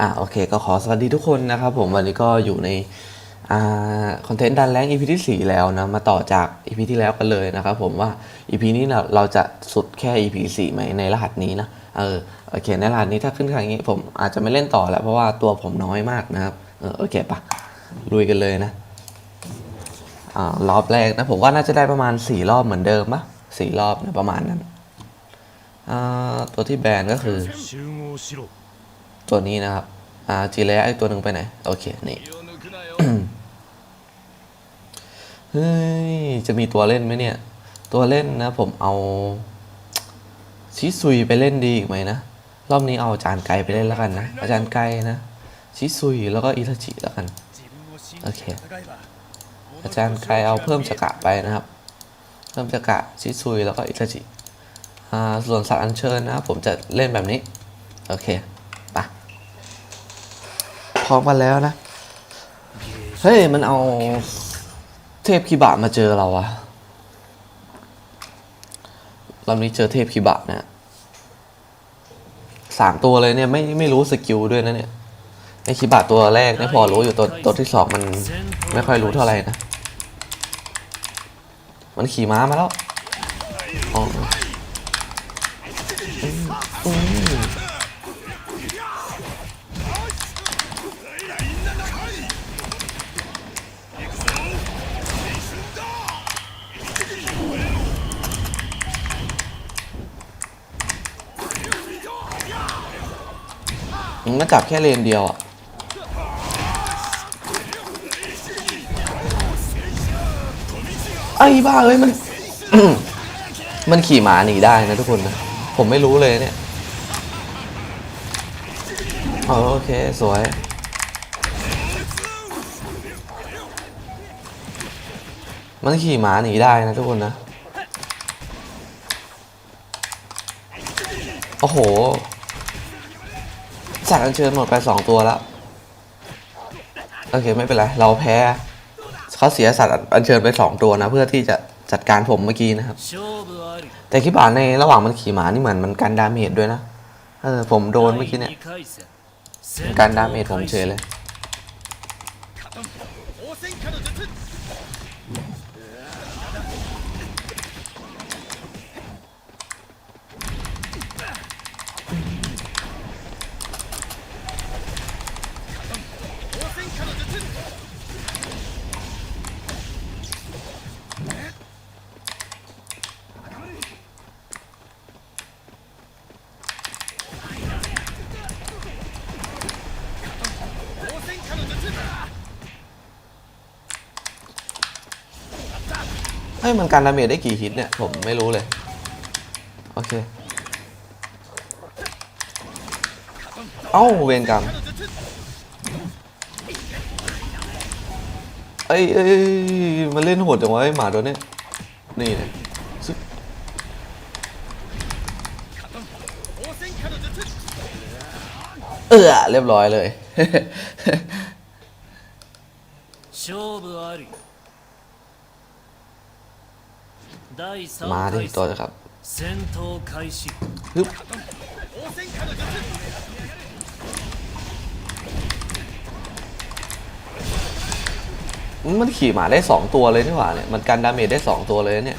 อะโอเคก็ขอสวัสดีทุกคนนะครับผมวันนี้ก็อยู่ในอ่าคอนเทนต์ดันแรงอีพีที่ 4 แล้วนะ มาต่อจากอีพีที่แล้วกันเลยนะครับผมว่าอีพีนี้เราเราจะสุดแค่อีพีสี่ไหมในรหัสนี้นะเออโอเคในรหัสนี้ถ้าขึ้นทางนี้ผมอาจจะไม่เล่นต่อแล้วเพราะว่าตัวผมน้อยมากนะครับเออโอเคปะลุยกันเลยนะอ่ารอบแรกนะผมว่าน่าจะได้ประมาณ 4 รอบเหมือนเดิมปะสี่รอบนะประมาณนั้นอ่าตัวที่แบนก็คือ ตัวนี้นะครับอ่าจีแลไอตัวหนึ่งไปไหน โอเค นี่เฮ้ย จะมีตัวเล่นไหมเนี่ย ตัวเล่นนะ ผมเอาชิซุยไปเล่นดีอีกไหมนะ รอบนี้เอาอาจารย์ไกไปเล่นแล้วกันนะ อาจารย์ไกนะชิซุยแล้วก็อิทาจิแล้วกัน โอเค อาจารย์ไกเอาเพิ่มจักระไปนะครับ เพิ่มจักระชิซุยแล้วก็อิทาจิ อ่า ส่วนสัตว์อัญเชิญนะ ผมจะเล่นแบบนี้ โอเค พร้อมกันแล้วนะ เฮ้ย มันเอาเทพคิบะมาเจอเราอะรอบนี้เจอเทพคิบะนะสามตัวเลยเนี่ยไม่ไม่รู้สกิลด้วยนะเนี่ยไอคิบะตัวแรกเนี่ยพอรู้อยู่ตัวตัวที่สองมันไม่ค่อยรู้เท่าไหร่นะ มันขี่ม้ามาแล้วอ๋ออื มันมาจับแค่เลนเดียวอะไอ้บ้าเอ้ยมัน มันขี่หมาหนีได้นะทุกคนนะ ผมไม่รู้เลยเนี่ยโอเค สวยมันขี่หมาหนีได้นะทุกคนนะ โอ้โห สัตว์อัญเชิญหมดไปสองตัวแล้วโอเคไม่เป็นไร เราแพ้เขาเสียสัตว์อัญเชิญไปสองตัวนะ เพื่อที่จะจัดการผมเมื่อกี้นะครับ แต่คิดบ่าในระหว่างมันขี่หมานี่เหมือนมันการดาเมจด้วยนะเออผมโดนเมื่อกี้เนี่ยการดาเมจผมเฉยเลย ฮ้ย มันการดาเมจได้กี่ฮิตเนี่ย ผมไม่รู้เลย โอเค เอ้า เวรกรรม เอ้ยเอ้ยเอ้ยมันเล่นโหดจังวะไอ้หมาตัวเนี้ยนี่เนี่ยซึบ 応戦下の術 เออเรียบร้อยเลย 勝負あり มาถึงตัวล้ครับฮึบมันขี่หมาได้สองตัวเลยนี่หว่าเนี่ย มันกันดาเมจได้สองตัวเลยเนี่ย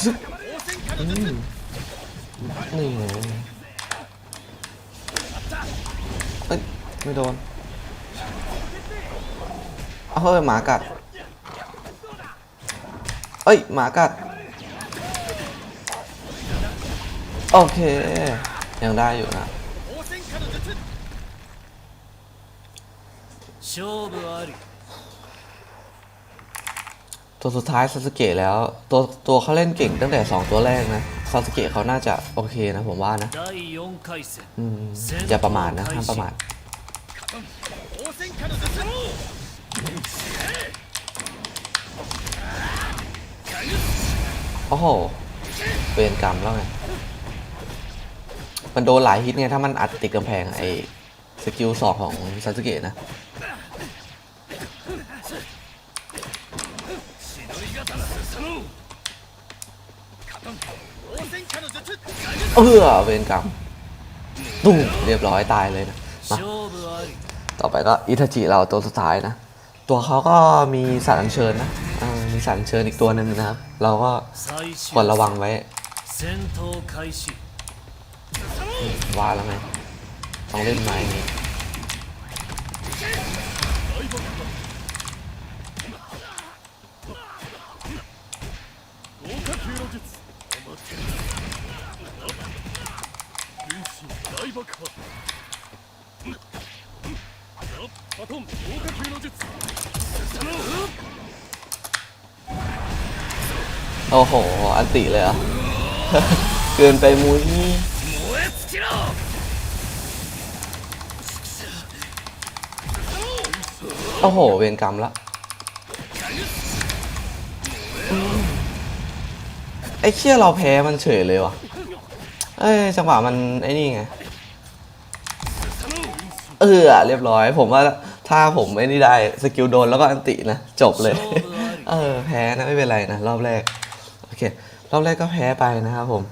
ซึบ 応戦下の術 นี่ไงเอ้ย ไม่โดน เอาเฮ้ยหมากัด เอ้ย หมากัด โอเค ยังได้อยู่นะ 応戦下の術勝負あり ตัวสุดท้ายซาสเกะแล้วตัวตัวเขาเล่นเก่งตั้งแต่ 2 ตัวแรกนะซาสเกะเขาน่าจะโอเคนะผมว่านะอย่าประมาทนะห้ามประมาทโอ้โหเวรกรรมแล้วไงมันโดนหลายฮิตไงถ้ามันอัดติดกำแพงไอ้สกิลสองของซาสเกะนะ เออเวรกรรมตุ้มเรียบร้อยตายเลยนะมาต่อไปก็อิทาจิเราตัวสุดท้ายนะ ตัวเขาก็มีสัตว์อัญเชิญนะมีสัตว์อัญเชิญอีกตัวหนึ่งนะครับ เราก็ควรระวังไว้ว่าแล้วไหมต้องเล่นไม้นี่ 身大爆破バトン豪華球の術 โอ้โห อันติเลยเหรอ่ะ เกินไปมุ้ย 燃え尽きろ โอ้โห เวรกรรมละอืมไอ้เชี่ยเราแพ้มันเฉยเลยว่ะ เอ้ย จังหวะมันไอ้นี่ไง เ ออเรียบร้อย ผมว่าถ้าผมไอ้นี่ได้สกิลโดนแล้วก็อันตินะจบเลย เออแพ้นะไม่เป็นไรนะรอบแรกโอเครอบแรกก็แพ้ไปนะครับผม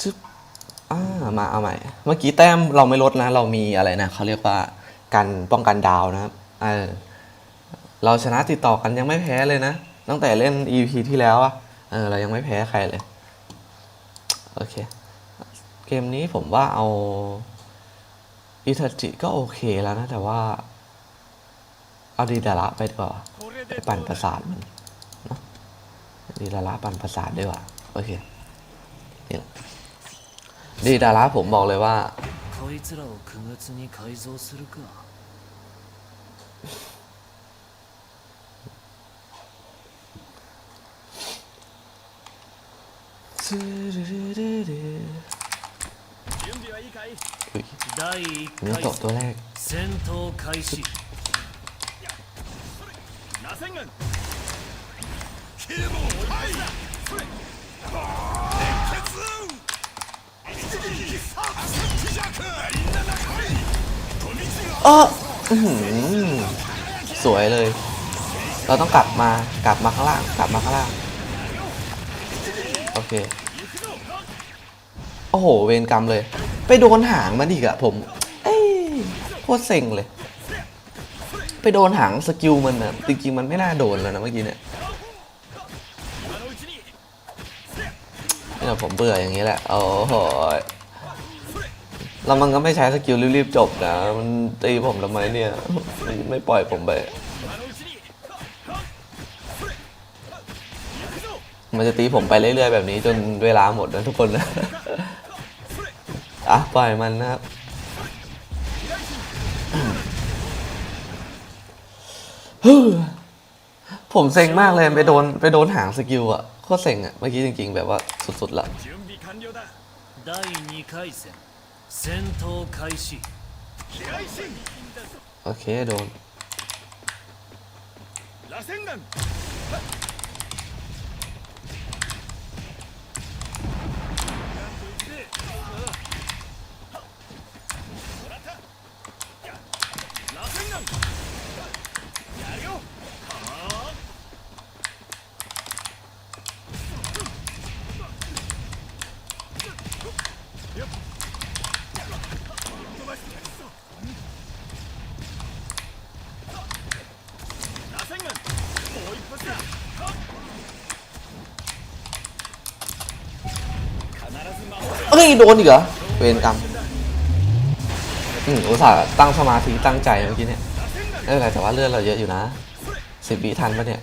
ชึบอ่ามาเอาใหม่ เมื่อกี้แต้มเราไม่ลดนะ เรามีอะไรนะเขาเรียกว่ากันป้องกันดาวนะครับเออเราชนะติดต่อกันยังไม่แพ้เลยนะ ตั้งแต่เล่น EP ที่แล้วอะเออเรายังไม่แพ้ใครเลย โอเค เกมนี้ผมว่าเอา อิทาจิก็โอเคแล้วนะ แต่ว่า เอาดีดาระไปดีกว่า これ ไป で ปั่นประสาทมันเนอะดีดาราปั่นประสาทด้วยว่ะโอเคนี่แหละดีดาราผมบอกเลยว่า こいつらを9月に改造するか 準備はいいかい อุ๊ย 第1 นี่ตกตัวแรกอ้อสวยเลย เราต้องกลับมากลับมาข้างล่าง กลับมาข้างล่าง โอเค โอ้โห เวรกรรมเลย ไปโดนหางมันอีกอะผมเอ้ยโคตรเซ็งเลย ไปโดนหางสกิลมันอะจริงจริงมันไม่น่าโดนแล้วนะเมื่อกี้เนี่ยเนี่ยผมเบื่ออย่างนี้แหละโอ้โหเรามันก็ไม่ใช้สกิลรีบๆจบนะ มันตีผมทำไมเนี่ย ไม่ปล่อยผมไป มันจะตีผมไปเรื่อยๆแบบนี้จนเวลาหมดนะทุกคนนะ อะปล่อยมันนะครับผมเซ็งมากเลยไปโดนไปโดนหางสกิลอะโคตรเซ็งอะเมื่อกี้จริงๆ แบบว่าสุดๆละโอเคโดน้ย โดนอีกเหรอ เวรกรรม อืมอุตส่าห์ตั้งสมาธิตั้งใจเมื่อกี้เนี่ยไม่ไรแต่ว่าเลือดเราเยอะอยู่นะสิบวิทันปะเนี่ย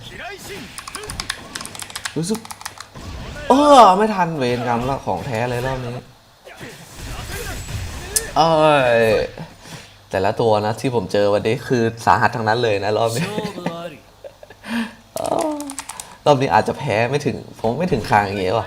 รู้สึก เออ ไม่ทันเวรกรรมละของแท้เลยรอบนี้ เออแต่ละตัวนะที่ผมเจอวันนี้คือสาหัสทั้งนั้นเลยนะรอบนี้รอบนี้อาจจะแพ้ไม่ถึง ผมไม่ถึงคางอย่างเงี้ยว่ะ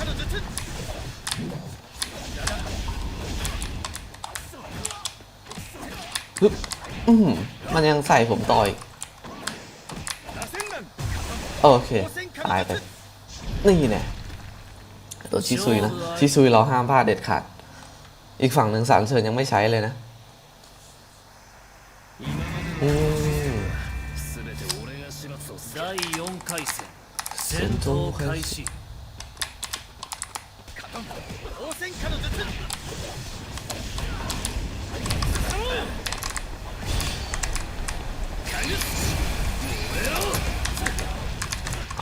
応戦下の術 ฮึบอืมมันยังใส่ผมต่ออีก 螺旋丸 โอเค ตายไป นี่แน่ตัวชิซุยนะ ชิซุยเราห้ามพลาดเด็ดขาด อีกฝั่งหนึ่งสารเชิญยังไม่ใช้เลยนะ อืม 全て俺が始末を第4回戦戦闘開始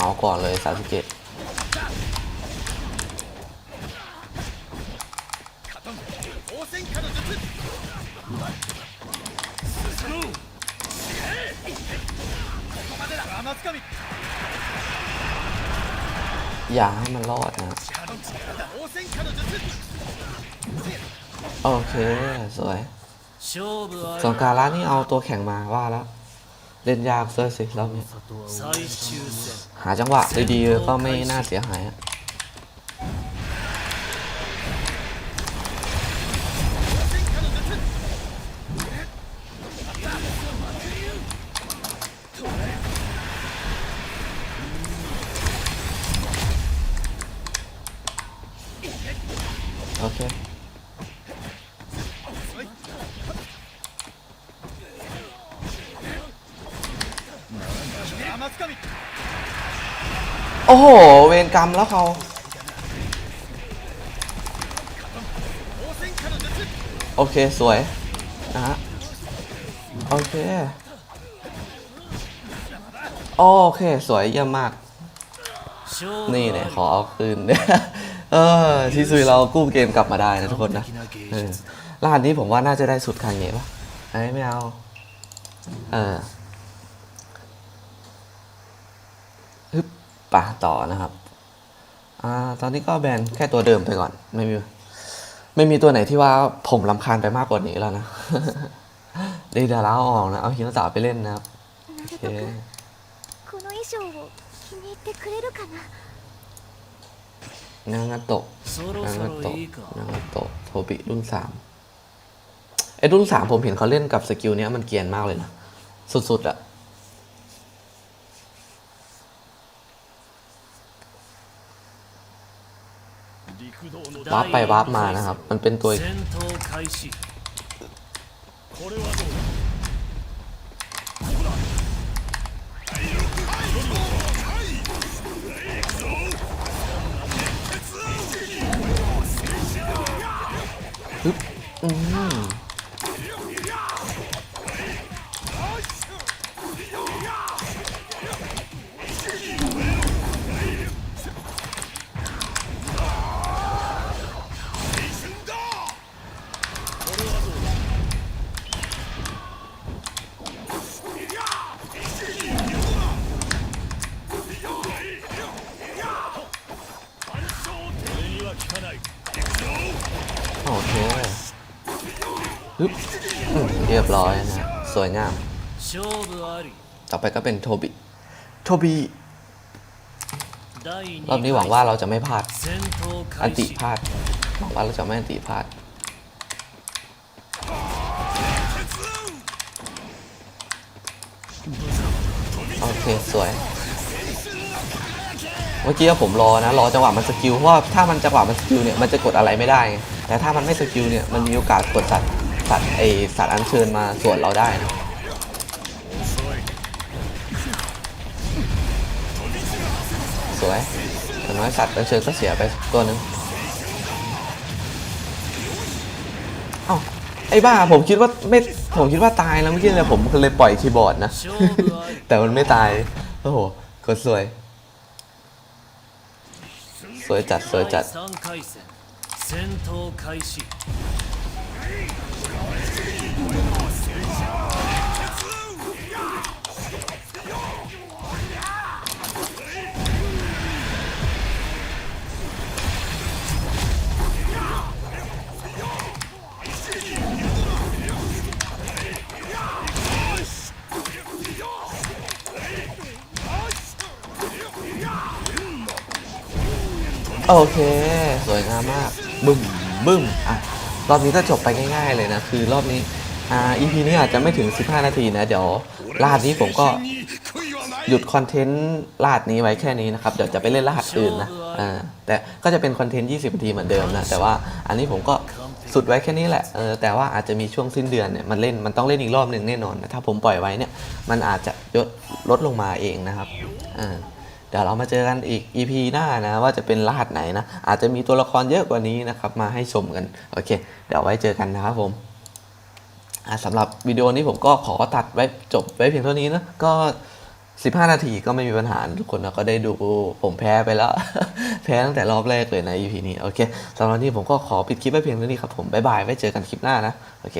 อาก่อนเลยสามอย่าให้มันรอดนะ โอเค สวยสงการร้านนี่เอาตัวแข่งมาว่าแล้ว เล่นยากซะสิรอบนี้หาจังหวะดีๆก็ไม่น่าเสียหายอะ กรรมแล้วเขาโอเค สวย นะฮะ โอเค โอเค สวยเยี่ยมมาก นี่เนี่ยขอเอาคืนเออทีซุยเรากู้เกมกลับมาได้นะทุกคนนะรหัสนี้ผมว่าน่าจะได้สุดคันเงี้ยปะไอ้ไม่เอา เออฮึบป่าต่อนะครับ อ่าตอนนี้ก็แบนแค่ตัวเดิมไปก่อน ไม่มี ไม่มีตัวไหนที่ว่าผมลำคาญไปมากกว่านี้แล้วนะเดี๋ยวเราเอาออกนะ เอาหิโนาะไปเล่นนะครับโอเคนางาโตะนางาโตะนางาโตะโทบิรุ่นสามไอรุ่นสามผมเห็นเขาเล่นกับสกิลเนี้ยมันเกียนมากเลยนะ สุดๆอะ วาร์ปไปวาร์ปมานะครับ มันเป็นตัวอืม ร้อยนะสวยงาม ต่อไปก็เป็นโทบิ โทบีรอบนี้หวังว่าเราจะไม่พลาด อันติพลาด หวังว่าเราจะไม่อันติพลาด โอเค สวย เมื่อกี้ผมรอนะ รอจังหวะมันสกิล เพราะว่าถ้ามันจังหวะมันสกิลเนี่ย มันจะกดอะไรไม่ได้ แต่ถ้ามันไม่สกิลเนี่ย มันมีโอกาสกดสัตว์ สัตว์ไอสัตว์อันเชิญมาสวนเราได้นะสวยแต่น้อยสัตว์อันเชิญก็เสียไปตัวนึงเอ้าไอ้บ้าผมคิดว่าไม่ผมคิดว่าตายแล้วเมื่อกี้เลยผมเลยปล่อยคีย์บอร์ดนะ แต่มันไม่ตาย โอ้โหกดสวย สวยจัดสวยจัด โอเค สวยงามมาก บึ้มบึ้มอะรอบนี้ก็จบไปง่ายๆเลยนะ คือรอบนี้อ่า EP นี้อาจจะไม่ถึง 15 นาทีนะ เดี๋ยวลาดนี้ผมก็หยุดคอนเทนต์ลาดนี้ไว้แค่นี้นะครับ เดี๋ยวจะไปเล่นลาดอื่นนะอ่าแต่ก็จะเป็นคอนเทนต์ 20 นาทีเหมือนเดิมนะ แต่ว่าอันนี้ผมก็สุดไว้แค่นี้แหละเออแต่ว่าอาจจะมีช่วงสิ้นเดือนเนี่ยมันเล่นมันต้องเล่นอีกรอบหนึ่งแน่นอนนะถ้าผมปล่อยไว้เนี่ยมันอาจจะลดลดลงมาเองนะครับอ่า เดี๋ยวเรามาเจอกันอีก EP หน้านะ ว่าจะเป็นรหัสไหนนะ อาจจะมีตัวละครเยอะกว่านี้นะครับ มาให้ชมกัน โอเค เดี๋ยวไว้เจอกันนะครับผมสำหรับวิดีโอนี้ผมก็ขอตัดไว้จบไว้เพียงเท่านี้นะ ก็ 15 นาทีก็ไม่มีปัญหาทุกคนนะก็ได้ดูผมแพ้ไปแล้ว แพ้ตั้งแต่รอบแรกเลยนะ EP นี้ โอเคสำหรับนนี้ผมก็ขอปิดคลิปไว้เพียงเท่านี้ครับผม บ๊ายบาย ไว้เจอกันคลิปหน้านะ โอเค